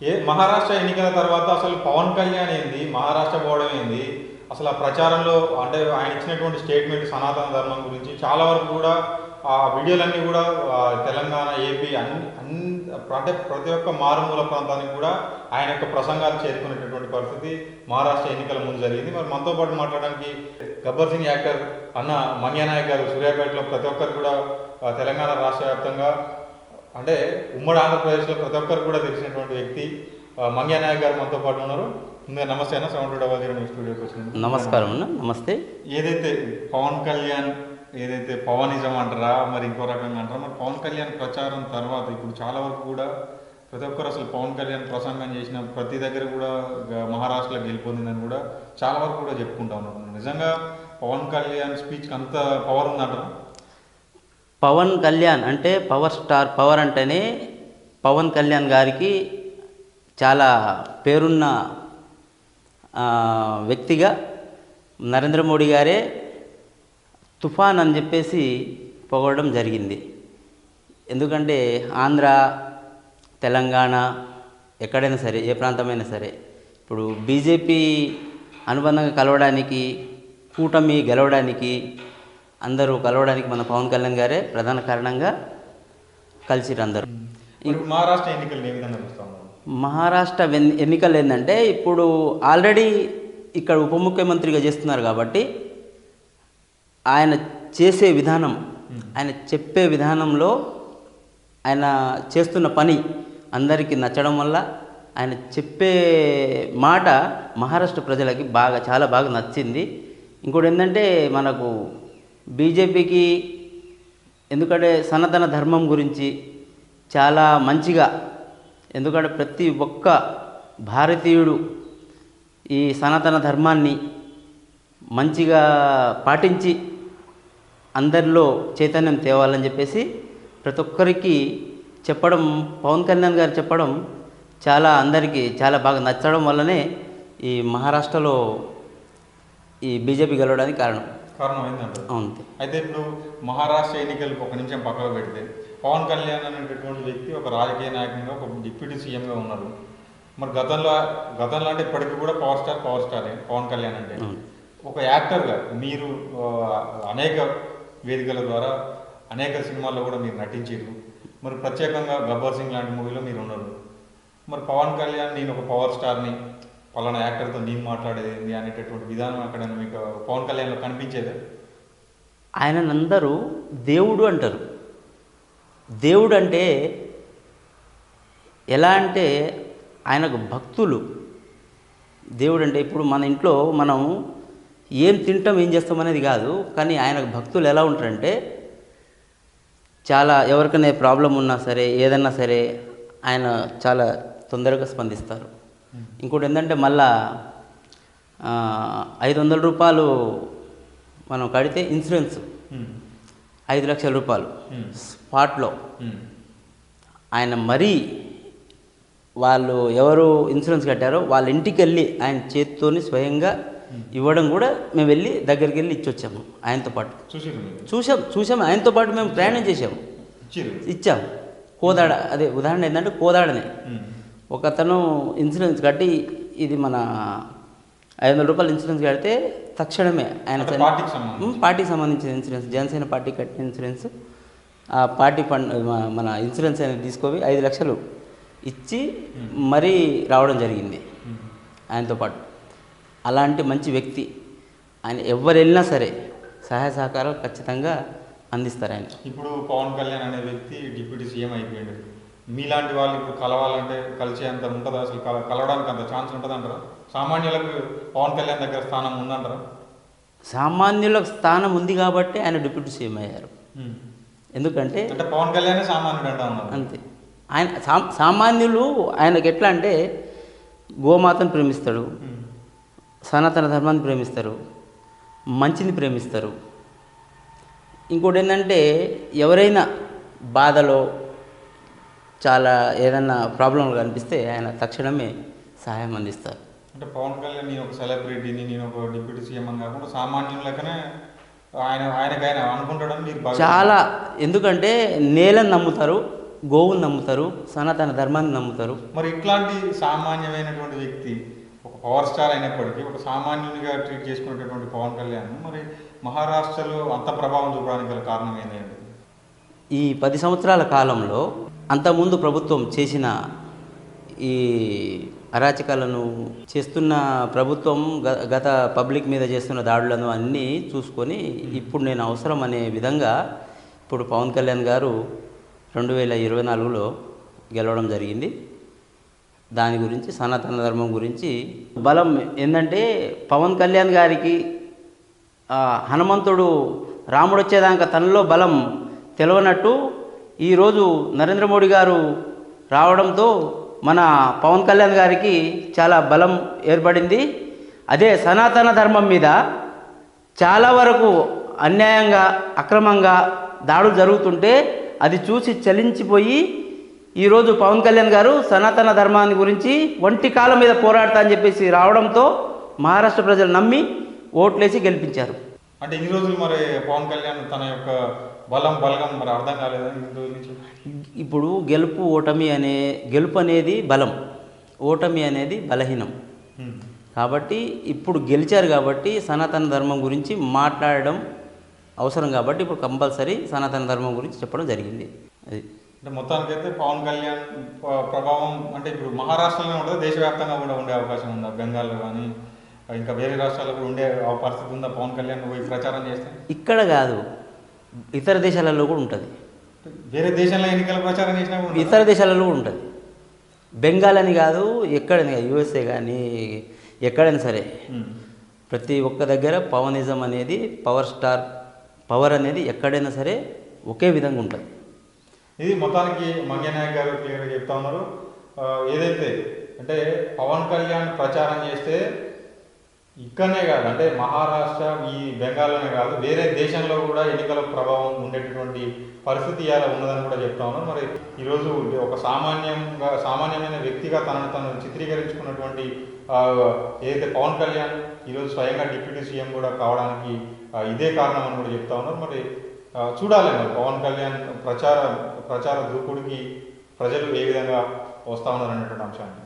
ఏ మహారాష్ట్ర ఎన్నికల తర్వాత అసలు పవన్ కళ్యాణ్ ఏంది? మహారాష్ట్ర పోవడం ఏంది? అసలు ఆ ప్రచారంలో అంటే ఆయన ఇచ్చినటువంటి స్టేట్మెంట్ సనాతన ధర్మం గురించి చాలా వరకు కూడా ఆ వీడియోలన్నీ కూడా తెలంగాణ ఏపీ అన్ని అన్ని అంటే ప్రతి ఒక్క మారుమూల ప్రాంతానికి కూడా ఆయన యొక్క ప్రసంగాలు చేరుకునేటటువంటి పరిస్థితి మహారాష్ట్ర ఎన్నికల ముందు జరిగింది. మరి మనతో పాటు మాట్లాడడానికి గబ్బర్ సింగ్ యాక్టర్ అన్న మంగ్యానాయక్ గారు సూర్యాపేటలో ప్రతి ఒక్కరు కూడా తెలంగాణ రాష్ట్ర వ్యాప్తంగా అంటే ఉమ్మడి ఆంధ్రప్రదేశ్లో ప్రతి ఒక్కరు కూడా తెలిసినటువంటి వ్యక్తి మంగ్యానాయక్ గారు మనతో పాటు ఉన్నారు. ముందుగా నమస్తే అన్న సెవెన్ టూ డబల్ జీరో స్టూడియోకి వచ్చినందుకు. నమస్కారం అన్న నమస్తే. ఏదైతే పవన్ కళ్యాణ్ ఏదైతే పవనిజం అంటారా మరి ఇంకో రకంగా అంటారా మరి పవన్ కళ్యాణ్ ప్రచారం తర్వాత ఇప్పుడు చాలా వరకు కూడా ప్రతి ఒక్కరు అసలు పవన్ కళ్యాణ్ ప్రసంగం చేసిన ప్రతి దగ్గర కూడా మహారాష్ట్రలో గెలిపొందిందని కూడా చాలా వరకు కూడా చెప్పుకుంటా ఉన్నారు. నిజంగా పవన్ కళ్యాణ్ స్పీచ్కి అంత పవర్ ఉందంటారా? పవన్ కళ్యాణ్ అంటే పవర్ స్టార్ పవర్ అంటేనే పవన్ కళ్యాణ్ గారికి చాలా పేరున్న వ్యక్తిగా నరేంద్ర మోడీ గారే తుఫాన్ అని చెప్పేసి పొగడడం జరిగింది. ఎందుకంటే ఆంధ్ర తెలంగాణ ఎక్కడైనా సరే ఏ ప్రాంతమైనా సరే ఇప్పుడు బీజేపీ అనుబంధంగా కలవడానికి కూటమి గెలవడానికి అందరూ కలవడానికి మన పవన్ కళ్యాణ్ గారే ప్రధాన కారణంగా కలిసిరు అందరూ మహారాష్ట్ర ఎన్నికలు మహారాష్ట్ర ఎన్నికలు ఏంటంటే ఇప్పుడు ఆల్రెడీ ఇక్కడ ఉప ముఖ్యమంత్రిగా చేస్తున్నారు కాబట్టి ఆయన చేసే విధానం ఆయన చెప్పే విధానంలో ఆయన చేస్తున్న పని అందరికీ నచ్చడం వల్ల ఆయన చెప్పే మాట మహారాష్ట్ర ప్రజలకి బాగా చాలా బాగా నచ్చింది. ఇంకోటి ఏంటంటే మనకు బీజేపీకి ఎందుకంటే సనాతన ధర్మం గురించి చాలా మంచిగా ఎందుకంటే ప్రతి ఒక్క భారతీయుడు ఈ సనాతన ధర్మాన్ని మంచిగా పాటించి అందరిలో చైతన్యం తేవాలని చెప్పేసి ప్రతి ఒక్కరికి చెప్పడం పవన్ కళ్యాణ్ గారు చెప్పడం చాలా అందరికీ చాలా బాగా నచ్చడం వల్లనే ఈ మహారాష్ట్రలో ఈ బీజేపీ గెలవడానికి కారణం. కారణం అయితే ఇప్పుడు మహారాష్ట్ర ఎన్నికలు ఒక నిమిషం పక్కకు పెడితే పవన్ కళ్యాణ్ అనేటటువంటి వ్యక్తి ఒక రాజకీయ నాయకునిగా ఒక డిప్యూటీ సీఎంగా ఉన్నారు మరి గతంలో గతంలో అంటే ఇప్పటికీ కూడా పవర్ స్టార్ పవర్ స్టారే పవన్ కళ్యాణ్ అంటే. ఒక యాక్టర్గా మీరు అనేక వేదికల ద్వారా అనేక సినిమాల్లో కూడా మీరు నటించారు. మరి ప్రత్యేకంగా గబ్బర్ సింగ్ లాంటి మూవీలో మీరు ఉన్నారు. మరి పవన్ కళ్యాణ్ నేను ఒక పవర్ స్టార్ని పలానా యాక్టర్తో నేను మాట్లాడేది ఏంది అనేటటువంటి విధానం అక్కడ మీకు పవన్ కళ్యాణ్లో ఆయన అందరూ దేవుడు అంటారు. దేవుడు అంటే ఎలా అంటే ఆయనకు భక్తులు. దేవుడు అంటే ఇప్పుడు మన ఇంట్లో మనం ఏం తింటాం ఏం చేస్తాం అనేది కాదు కానీ ఆయనకు భక్తులు ఎలా ఉంటారంటే చాలా ఎవరికైనా ప్రాబ్లం ఉన్నా సరే ఏదన్నా సరే ఆయన చాలా తొందరగా స్పందిస్తారు. ఇంకోటి ఏంటంటే మళ్ళా ఐదు వందల రూపాయలు మనం కడితే ఇన్సూరెన్స్. ఐదు లక్షల రూపాయలు. స్పాట్లో. ఆయన మరీ వాళ్ళు ఎవరు ఇన్సూరెన్స్ కట్టారో వాళ్ళ ఇంటికి వెళ్ళి ఆయన చేతితోని స్వయంగా ఇవ్వడం కూడా మేము వెళ్ళి దగ్గరికి వెళ్ళి ఇచ్చొచ్చాము ఆయనతో పాటు చూసాం చూసాం ఆయనతో పాటు మేము ప్రయాణం చేసాము ఇచ్చిర్రు ఇచ్చాం కోదాడ అదే ఉదాహరణ ఏంటంటే కోదాడనే. ఒక అతను ఇన్సూరెన్స్ కట్టి ఇది మన ఐదు వందల రూపాయలు ఇన్సూరెన్స్ కడితే తక్షణమే ఆయన పార్టీకి సంబంధించిన ఇన్సూరెన్స్. జనసేన పార్టీ కట్టిన ఇన్సూరెన్స్. ఆ పార్టీ ఫండ్ మన ఇన్సూరెన్స్ అనేది తీసుకొని ఐదు లక్షలు ఇచ్చి మరీ రావడం జరిగింది. ఆయనతో పాటు. అలాంటి మంచి వ్యక్తి ఆయన ఎవరు వెళ్ళినా సరే సహాయ సహకారాలు ఖచ్చితంగా అందిస్తారు ఆయన. ఇప్పుడు పవన్ కళ్యాణ్ అనే వ్యక్తి డిప్యూటీ సీఎం అయిపోయాడు. మీలాంటి వాళ్ళు ఇప్పుడు కలవాలంటే కలిసే అంత ఉంటుందా? అసలు కల కలవడానికి అంత ఛాన్స్ ఉంటుంది అంటారా సామాన్యులకు పవన్ కళ్యాణ్ దగ్గర స్థానం ఉందంటారా? సామాన్యులకు స్థానం ఉంది కాబట్టి ఆయన డిప్యూటీ సీఎం అయ్యారు. ఎందుకంటే అంటే పవన్ కళ్యాణ్ సామాన్యుడు అంతే. ఆయన సామాన్యులు ఆయనకి ఎట్లా అంటే గోమాతను ప్రేమిస్తాడు. సనాతన ధర్మాన్ని ప్రేమిస్తారు మంచిని ప్రేమిస్తారు. ఇంకోటి ఏంటంటే ఎవరైనా బాధలో చాలా ఏదన్నా ప్రాబ్లంలు కనిపిస్తే ఆయన తక్షణమే సహాయం అందిస్తారు. అంటే పవన్ కళ్యాణ్ నేను ఒక సెలబ్రిటీని నేను ఒక డిప్యూటీ సీఎం అని కాకుండా సామాన్యుల లెక్కనే ఆయన ఆయనకు ఆయన అనుకుంటాడని మీరు చాలా ఎందుకంటే నేలని నమ్ముతారు గోవుని నమ్ముతారు సనాతన ధర్మాన్ని నమ్ముతారు. మరి ఇట్లాంటి సామాన్యమైనటువంటి వ్యక్తి ఒక పవర్ స్టార్ అయినప్పటికీ ఒక సామాన్యునిగా ట్రీట్ చేసుకునేటటువంటి పవన్ కళ్యాణ్ మరి మహారాష్ట్రలో అంత ప్రభావం చూపడానికి గల కారణం ఏంటండి ఈ పది సంవత్సరాల కాలంలో అంతకుముందు ప్రభుత్వం చేసిన ఈ అరాచకాలను చేస్తున్న ప్రభుత్వం గ- గత పబ్లిక్ మీద చేస్తున్న దాడులను అన్నీ చూసుకొని ఇప్పుడు నేను అవసరం అనే విధంగా ఇప్పుడు పవన్ కళ్యాణ్ గారు రెండు వేల ఇరవై నాలుగులో గెలవడం జరిగింది. దాని గురించి సనాతన ధర్మం గురించి బలం ఏంటంటే పవన్ కళ్యాణ్ గారికి హనుమంతుడు రాముడు వచ్చేదాకా తనలో బలం తెలవనట్టు ఈరోజు నరేంద్ర మోడీ గారు రావడంతో మన పవన్ కళ్యాణ్ గారికి చాలా బలం ఏర్పడింది. అదే సనాతన ధర్మం మీద చాలా వరకు అన్యాయంగా అక్రమంగా దాడులు జరుగుతుంటే అది చూసి చలించిపోయి ఈరోజు పవన్ కళ్యాణ్ గారు సనాతన ధర్మాన్ని గురించి ఒంటి కాలం మీద పోరాడతా అని చెప్పేసి రావడంతో మహారాష్ట్ర ప్రజలు నమ్మి ఓట్లేసి గెలిపించారు. అంటే ఇన్ని రోజులు మరి పవన్ కళ్యాణ్ తన యొక్క బలం బలగం మరి అర్థం కాలేదా? ఇన్ని రోజుల నుంచి? ఇప్పుడు గెలుపు ఓటమి అనే గెలుపు అనేది బలం. ఓటమి అనేది బలహీనం. కాబట్టి ఇప్పుడు గెలిచారు కాబట్టి సనాతన ధర్మం గురించి మాట్లాడడం అవసరం కాబట్టి ఇప్పుడు కంపల్సరీ సనాతన ధర్మం గురించి చెప్పడం జరిగింది. అది. అంటే మొత్తానికైతే పవన్ కళ్యాణ్ ప్రభావం అంటే ఇప్పుడు మహారాష్ట్రలోనే ఉంటుంది దేశవ్యాప్తంగా కూడా ఉండే అవకాశం ఉందా? బెంగాల్లో కానీ ఇంకా వేరే రాష్ట్రాల్లో కూడా ఉండే ఆ పరిస్థితి ఉందా? పవన్ కళ్యాణ్ పోయి ప్రచారం చేస్తే? ఇక్కడ కాదు. ఇతర దేశాలలో కూడా ఉంటుంది. వేరే దేశంలో ఎన్నికల ప్రచారం చేసినా? ఇతర దేశాలలో కూడా ఉంటుంది. బెంగాల్ అని కాదు ఎక్కడైనా కాదు యూఎస్ఏ కానీ ఎక్కడైనా సరే. ప్రతి ఒక్క దగ్గర పవనిజం అనేది పవర్ స్టార్ పవర్ అనేది ఎక్కడైనా సరే ఒకే విధంగా ఉంటుంది. ఇది మొత్తానికి మంగనాయక్ గారు క్లియర్గా చెప్తా ఉన్నారు. ఏదైతే అంటే పవన్ కళ్యాణ్ ప్రచారం చేస్తే ఇక్కడనే కాదు అంటే మహారాష్ట్ర ఈ బెంగాల్లోనే కాదు వేరే దేశంలో కూడా ఎన్నికల ప్రభావం ఉండేటటువంటి పరిస్థితి ఇలా ఉన్నదని కూడా చెప్తా ఉన్నారు. మరి ఈరోజు ఒక సామాన్యంగా సామాన్యమైన వ్యక్తిగా తనను తను చిత్రీకరించుకున్నటువంటి ఏదైతే పవన్ కళ్యాణ్ ఈరోజు స్వయంగా డిప్యూటీ సీఎం కూడా కావడానికి ఇదే కారణం అని కూడా చెప్తా ఉన్నారు. మరి చూడాలి మరి పవన్ కళ్యాణ్ ప్రచార ప్రచార దూకుడికి ప్రజలు ఏ విధంగా వస్తా ఉన్నారు అనేటువంటి అంశాన్ని.